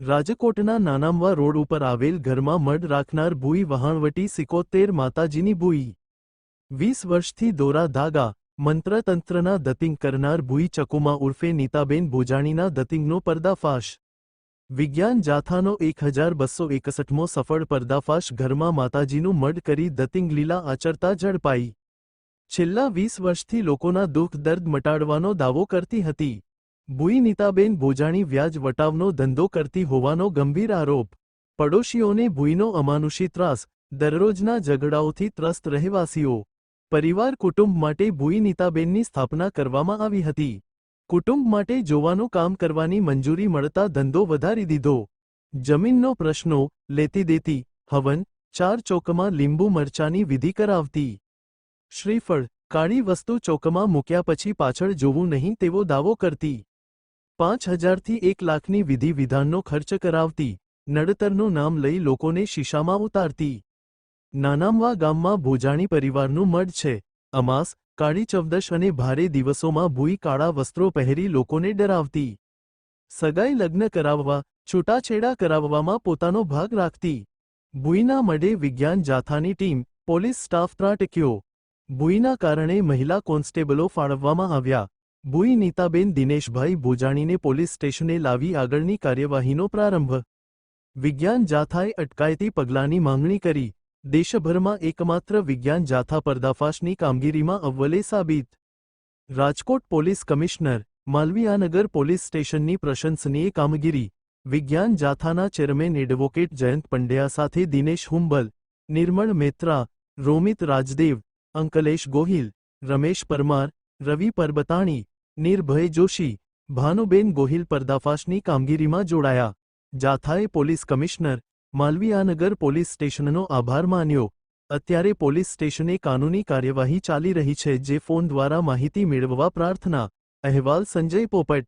રાજકોટના નાનામવા રોડ ઉપર આવેલ ઘરમાં મઢ રાખનાર ભૂઈ વહાણવટી સિકોતેર માતાજીની ભૂઈ. વીસ વર્ષથી દોરા ધાગા, મંત્રતંત્રના દતિંગ કરનાર ભૂઈ ચકુમા ઉર્ફે નીતાબેન ભોજાણીના દતિંગનો પર્દાફાશ. વિજ્ઞાન જાથાનો એક હજાર બસો એકસઠમો સફળ પર્દાફાશ ઘરમાં માતાજીનું મઢ કરી દતિંગ લીલા આચરતા ઝડપાઈ. છેલ્લા વીસ વર્ષથી લોકોના દુઃખ દર્દ મટાડવાનો દાવો કરતી હતી. ભૂઈ નીતાબેન ભોજાણી વ્યાજ વટાવનો ધંધો કરતી હોવાનો ગંભીર આરોપ. પડોશીઓને ભૂઈનો અમાનુષી ત્રાસ, દરરોજના ઝઘડાઓથી ત્રસ્ત રહેવાસીઓ. પરિવાર કુટુંબ માટે ભૂઈ નીતાબેનની સ્થાપના કરવામાં આવી હતી. કુટુંબ માટે જોવાનું કામ કરવાની મંજૂરી મળતા ધંધો વધારી દીધો. જમીનનો પ્રશ્નો, લેતી દેતી, હવન, ચાર ચોકમાં લીંબુ મરચાની વિધિ કરાવતી. શ્રીફળ, કાળી વસ્તુ ચોકમાં મૂક્યા પછી પાછળ જોવું નહીં તેવો દાવો કરતી. પાંચ હજારથી એક લાખની વિધિ વિધાનનો ખર્ચ કરાવતી, નડતરનું નામ લઈ લોકોને શીશામાં ઉતારતી. નાનામવા ગામમાં ભોજાણી પરિવારનું મઢ છે. અમાસ, કાળી ચૌદશ અને ભારે દિવસોમાં ભૂઈ કાળા વસ્ત્રો પહેરી લોકોને ડરાવતી. સગાઈ લગ્ન કરાવવા, છૂટાછેડા કરાવવામાં પોતાનો ભાગ રાખતી. ભૂઈના મઢે વિજ્ઞાન જાથાની ટીમ, પોલીસ સ્ટાફ ત્રાટક્યો. ભૂઈના કારણે મહિલા કોન્સ્ટેબલો ફાળવવામાં આવ્યા. ભૂઈ નીતાબેન દિનેશભાઈ ભોજાણીને પોલીસ સ્ટેશને લાવી આગળની કાર્યવાહીનો પ્રારંભ વિજ્ઞાન જાથાએ અટકાયતી પગલાંની માંગણી કરી દેશભરમાં એકમાત્ર વિજ્ઞાન જાથા પર્દાફાશની કામગીરીમાં અવ્વલે સાબિત Rajkot police commissioner Malviyanagar police સ્ટેશનની પ્રશંસનીય કામગીરી વિજ્ઞાન જાથાના ચેરમેન એડવોકેટ જયંત પંડ્યા સાથે દિનેશ હુંબલ નિર્મળ મેત્રા રોમિત રાજદેવ અંકલેશ ગોહિલ રમેશ પરમાર રવિ પરબતાણી નિર્ભય જોશી, ભાનુબેન ગોહિલ પર્દાફાશની કામગીરીમાં જોડાયા. જાથાએ પોલીસ કમિશનર, માલવીયાનગર પોલીસ સ્ટેશનનો આભાર માન્યો. અત્યારે પોલીસ સ્ટેશને કાનૂની કાર્યવાહી ચાલી રહી છે જે ફોન દ્વારા માહિતી મેળવવા પ્રાર્થના. અહેવાલ સંજય પોપટ.